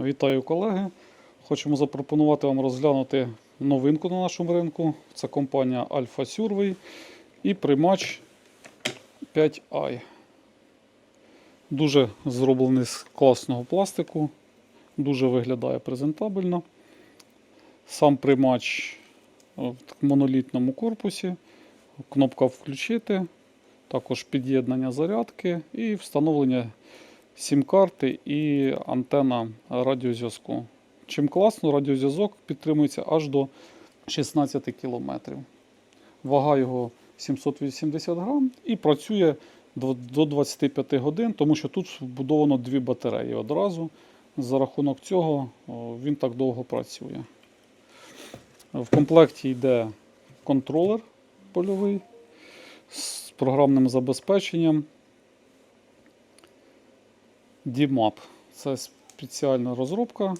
Вітаю колеги! Хочемо запропонувати вам розглянути новинку на нашому ринку. Це компанія Alpha Survey і приймач 5i. Дуже зроблений з класного пластику, дуже виглядає презентабельно. Сам приймач в монолітному корпусі, кнопка включити, також під'єднання зарядки і встановлення сім-карти і антена радіозв'язку. Чим класно, радіозв'язок підтримується аж до 16 км. Вага його 780 грам і працює до 25 годин, тому що тут вбудовано дві батареї одразу. За рахунок цього він так довго працює. В комплекті йде контролер польовий з програмним забезпеченням. DMAP це спеціальна розробка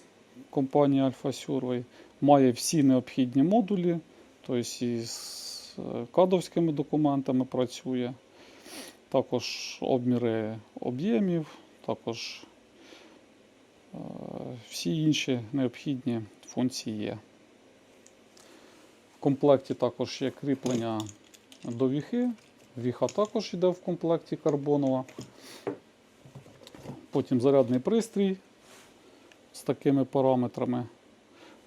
компанії Alpha Survey. Має всі необхідні модулі, тобто і з е, кадовськими документами працює, також обміри об'ємів, також е, всі інші необхідні функції є. В комплекті також є кріплення до віхи. Віха також йде в комплекті карбонова. Потім зарядний пристрій з такими параметрами.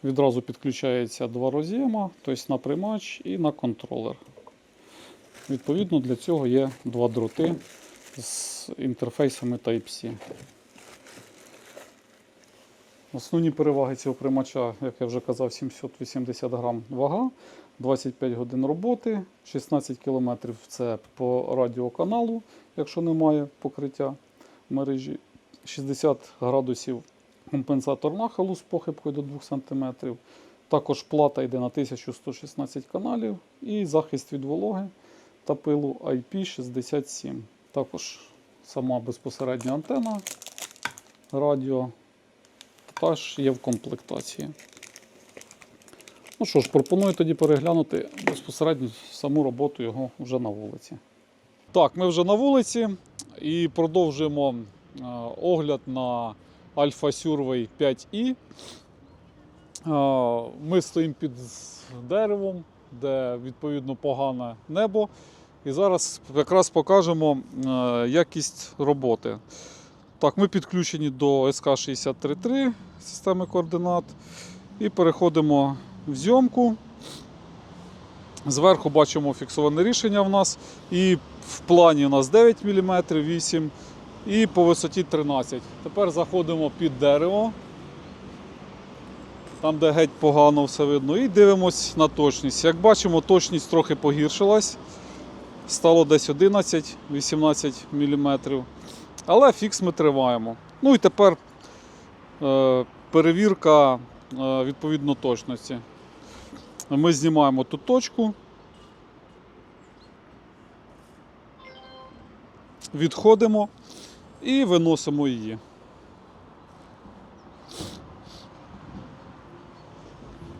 Відразу підключається два роз'єма, тобто на приймач і на контролер. Відповідно, для цього є два дроти з інтерфейсами Type-C. Основні переваги цього приймача, як я вже казав, 780 грам вага, 25 годин роботи, 16 км це по радіоканалу, якщо немає покриття мережі. 60 градусів компенсатор нахилу з похибкою до 2 см. Також плата йде на 1116 каналів і захист від вологи та пилу IP67. Також сама безпосередня антена радіо теж є в комплектації. Ну що ж, пропоную тоді переглянути безпосередньо саму роботу його вже на вулиці. Так, ми вже на вулиці і продовжуємо огляд на Alpha Survey 5i. Е, Ми стоїмо під деревом, де відповідно погане небо. І зараз якраз покажемо е, якість роботи. Так, ми підключені до СК-633 системи координат. І переходимо в зйомку. Зверху бачимо фіксоване рішення в нас. І в плані у нас 9 мм, 8 і по висоті 13. Тепер заходимо під дерево. Там, де геть погано все видно, і дивимось на точність. Як бачимо, точність трохи погіршилась. Стало десь 11-18 мм. Але фікс ми триваємо. Ну і тепер е, перевірка е, відповідно точності. Ми знімаємо ту точку. Відходимо і виносимо її.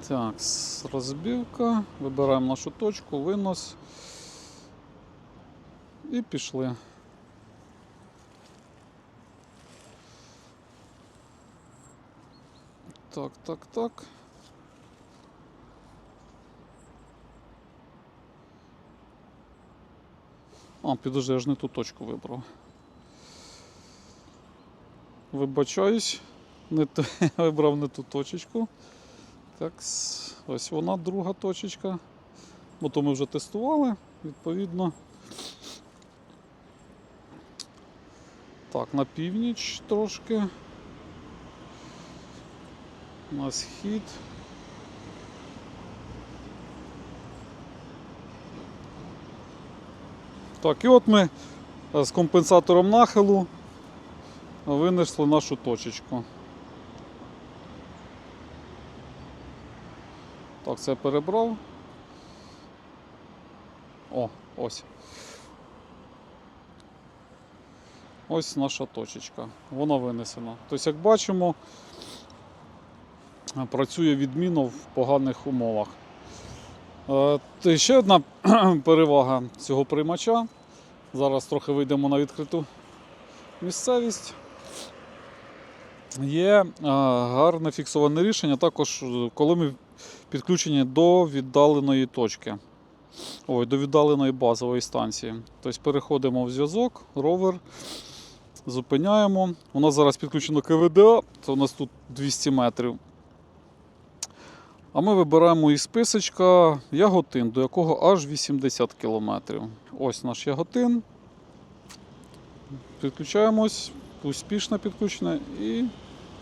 Так, розбивка. Вибираємо нашу точку, винос. І пішли. Так, так, так. А, підожди, я ж не ту точку вибрав. Вибачаюсь, не ту, вибрав не ту точечку. Так, ось вона друга точечка. Бо то ми вже тестували, відповідно. Так, на північ трошки. На схід. Так, і от ми е, з компенсатором нахилу винесли нашу точечку. Так, це перебрав. О, ось. Ось наша точечка. Вона винесена. Тобто, як бачимо, працює відмінно в поганих умовах. Е, ще одна перевага цього приймача. Зараз трохи вийдемо на відкриту місцевість. Є е, гарне фіксоване рішення, також е, коли ми підключені до віддаленої точки, ой, до віддаленої базової станції. Тобто переходимо в зв'язок, ровер, зупиняємо. У нас зараз підключено КВДА, це у нас тут 200 метрів. А ми вибираємо із списочка яготин, до якого аж 80 км. Ось наш яготин. Підключаємось, успішно підключено і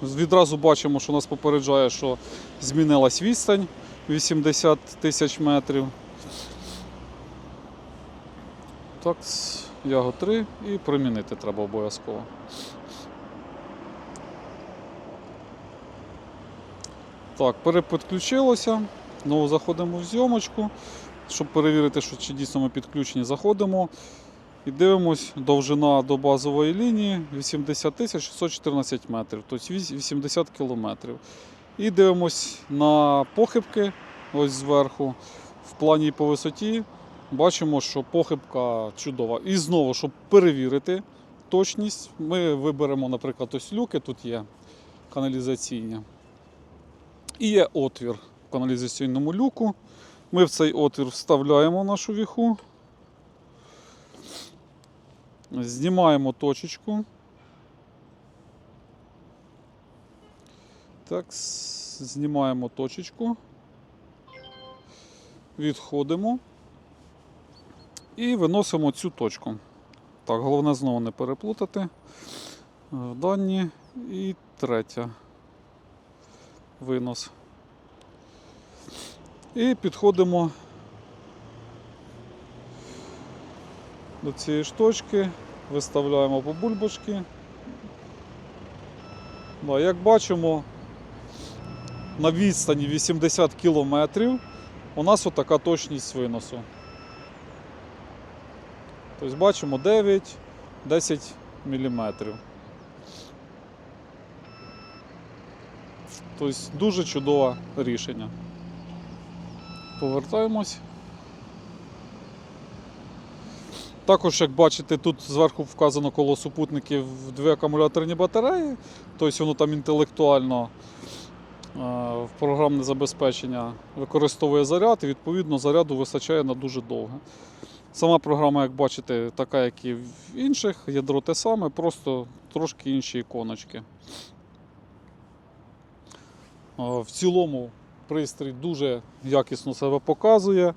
відразу бачимо, що нас попереджає, що змінилась відстань 80 тисяч метрів. Так, яго 3 і примінити треба обов'язково. Так, перепідключилося. Знову заходимо в зйомочку, щоб перевірити, що чи дійсно ми підключені. Заходимо і дивимось, довжина до базової лінії 80 614 метрів, тобто 80 кілометрів. І дивимось на похибки ось зверху. В плані по висоті бачимо, що похибка чудова. І знову, щоб перевірити точність, ми виберемо, наприклад, ось люки, тут є каналізаційні. І є отвір в каналізаційному люку. Ми в цей отвір вставляємо нашу віху. Знімаємо точечку. Так, знімаємо точечку. Відходимо і виносимо цю точку. Так, головне знову не переплутати. Е, Дані і третя. Винос. І підходимо до цієї ж точки, виставляємо по бульбашки. Ну, як бачимо, на відстані 80 кілометрів у нас отака точність виносу. Тобто бачимо 9-10 міліметрів. Тобто дуже чудове рішення. Повертаємось. Також, як бачите, тут зверху вказано коло супутників дві акумуляторні батареї, тобто воно там інтелектуально е, в програмне забезпечення використовує заряд і відповідно заряду вистачає на дуже довго. Сама програма, як бачите, така, як і в інших, ядро те саме, просто трошки інші іконочки. Е, В цілому пристрій дуже якісно себе показує.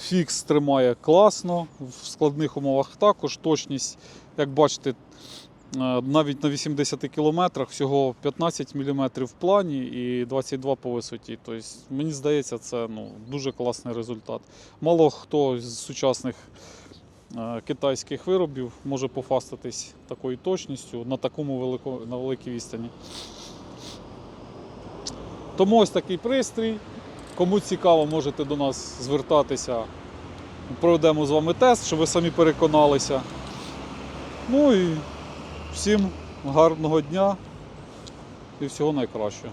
Фікс тримає класно, в складних умовах також. Точність, як бачите, е, навіть на 80 кілометрах всього 15 мм в плані і 22 по висоті. Тобто, мені здається, це ну, дуже класний результат. Мало хто з сучасних е, китайських виробів може пофастатись такою точністю на такому велико, на великій відстані. Тому ось такий пристрій. Кому цікаво, можете до нас звертатися. Проведемо з вами тест, щоб ви самі переконалися. Ну і всім гарного дня і всього найкращого.